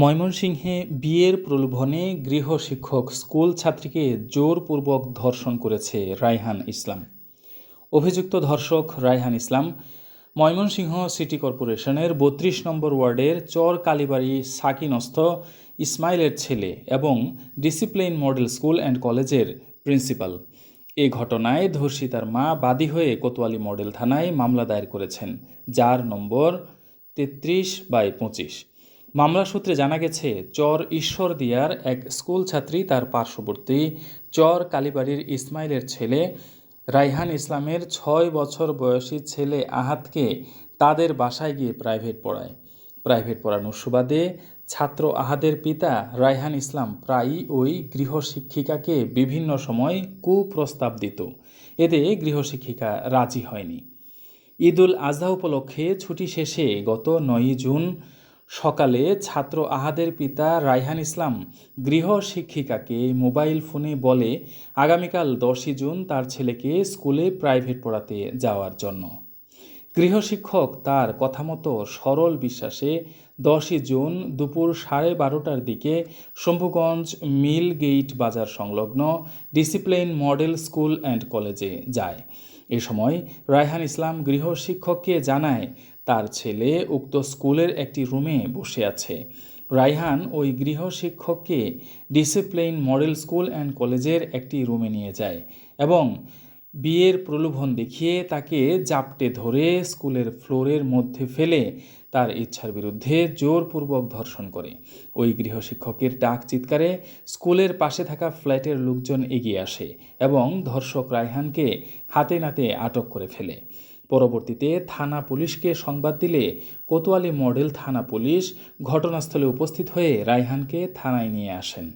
ময়মনসিংহে বিয়ের প্রলোভনে গৃহশিক্ষক স্কুল ছাত্রীকে জোরপূর্বক ধর্ষণ করেছে রায়হান ইসলাম। অভিযুক্ত ধর্ষক রায়হান ইসলাম ময়মনসিংহ সিটি কর্পোরেশনের বত্রিশ নম্বর ওয়ার্ডের চর কালীবাড়ি সাকিনস্থ ইসমাইলের ছেলে এবং ডিসিপ্লিন মডেল স্কুল অ্যান্ড কলেজের প্রিন্সিপাল। এ ঘটনায় ধর্ষিতার মা বাদী হয়ে কোতোয়ালি মডেল থানায় মামলা দায়ের করেছেন, যার নম্বর তেত্রিশ বাই পঁচিশ। মামলা সূত্রে জানা গেছে, চর ঈশ্বর দিয়ার এক স্কুল ছাত্রী তার পার্শ্ববর্তী চর কালীবাড়ির ইসমাইলের ছেলে রাইহান ইসলামের ছয় বছর বয়সী ছেলে আহাতকে তাদের বাসায় গিয়ে প্রাইভেট পড়ায়। প্রাইভেট পড়ানোর সুবাদে ছাত্র আহাদের পিতা রায়হান ইসলাম প্রায়ই ওই গৃহশিক্ষিকাকে বিভিন্ন সময় কুপ্রস্তাব দিত। এতে গৃহশিক্ষিকা রাজি হয়নি। ঈদুল আজহা উপলক্ষে ছুটি শেষে গত নয়ই জুন সকালে ছাত্র আহাদের পিতা রায়হান ইসলাম গৃহ শিক্ষিকাকে মোবাইল ফোনে বলে, আগামীকাল দশই জুন তার ছেলেকে স্কুলে প্রাইভেট পড়াতে যাওয়ার জন্য। গৃহশিক্ষক তার কথা মতো সরল বিশ্বাসে দশই জুন দুপুর সাড়ে বারোটার দিকে শম্ভুগঞ্জ মিল গেইট বাজার সংলগ্ন ডিসিপ্লিন মডেল স্কুল অ্যান্ড কলেজে যায়। এ সময় রায়হান ইসলাম গৃহশিক্ষককে জানায় তার ছেলে উক্ত স্কুলের একটি রুমে বসে আছে। রায়হান ওই গৃহশিক্ষককে ডিসিপ্লিন মডেল স্কুল অ্যান্ড কলেজের একটি রুমে নিয়ে যায় এবং বিয়ের প্রলোভন দেখিয়ে তাকে জাপটে ধরে স্কুলের ফ্লোরের মধ্যে ফেলে তার ইচ্ছার বিরুদ্ধে জোরপূর্বক ধর্ষণ করে। ওই গৃহশিক্ষকের ডাক চিৎকারে স্কুলের পাশে থাকা ফ্ল্যাটের লোকজন এগিয়ে আসে এবং ধর্ষক রায়হানকে হাতে নাতে আটক করে ফেলে। পরবর্তীতে থানা পুলিশকে সংবাদ দিলে কোতোয়ালি মডেল থানা পুলিশ ঘটনাস্থলে উপস্থিত হয়ে রায়হানকে থানায় নিয়ে আসেন।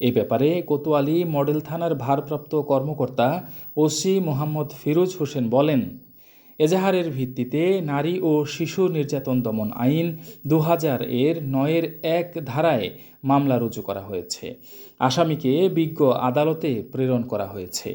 এ ব্যাপারে কোতোয়ালি মডেল থানার ভারপ্রাপ্ত কর্মকর্তা ওসি মোহাম্মদ ফিরোজ হোসেন বলেন, এজাহারের ভিত্তিতে নারী ও শিশু নির্যাতন দমন আইন দু হাজার এর নয়ের এক ধারায় মামলা রুজু করা হয়েছে। আসামিকে বিজ্ঞ আদালতে প্রেরণ করা হয়েছে।